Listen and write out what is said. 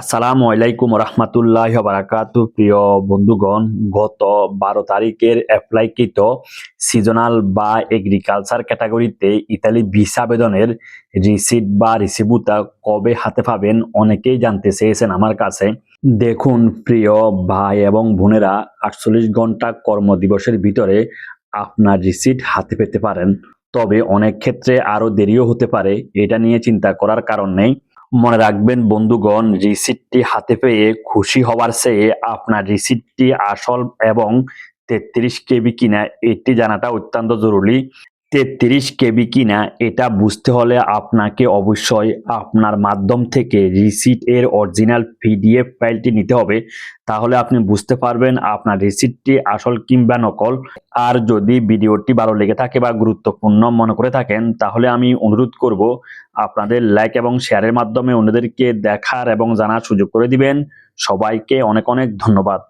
আসসালামু আলাইকুম রহমতুল্লাহ বারাকাত প্রিয় বন্ধুগণ, গত বারো তারিখের অ্যাপ্লাইকৃত সিজনাল বা এগ্রিকালচার ক্যাটাগরিতে ইতালি ভিসা আবেদনের রিসিট বা রিসিভুতা কবে হাতে পাবেন অনেকেই জানতে চেয়েছেন আমার কাছে। দেখুন, প্রিয় ভাই এবং বোনেরা, আটচল্লিশ ঘণ্টা কর্মদিবসের ভিতরে আপনার রিসিট হাতে পেতে পারেন। তবে অনেক ক্ষেত্রে আরও দেরিও হতে পারে, এটা নিয়ে চিন্তা করার কারণ নেই। মনে রাখবেন বন্ধুগণ রিসিটটি হাতে পেয়ে খুশি হওয়ার চেয়ে আপনার রিসিটটি আসল এবং তেত্রিশ কেবি কিনা এটি জানাটা অত্যন্ত জরুরি। তেত্রিশ কেবি কিনা এটা বুঝতে হলে আপনাকে অবশ্যই আপনার মাধ্যম থেকে রিসিট এর অরিজিনাল পিডিএফ ফাইলটি নিতে হবে। তাহলে আপনি বুঝতে পারবেন আপনার রিসিপ্টটি আসল কিংবা নকল। আর যদি ভিডিওটি ভালো লেগে থাকে বা গুরুত্বপূর্ণ মনে করে থাকেন, তাহলে আমি অনুরোধ করব আপনাদের লাইক এবং শেয়ারের মাধ্যমে অন্যদেরকে দেখার এবং জানার সুযোগ করে দিবেন। সবাইকে অনেক অনেক ধন্যবাদ।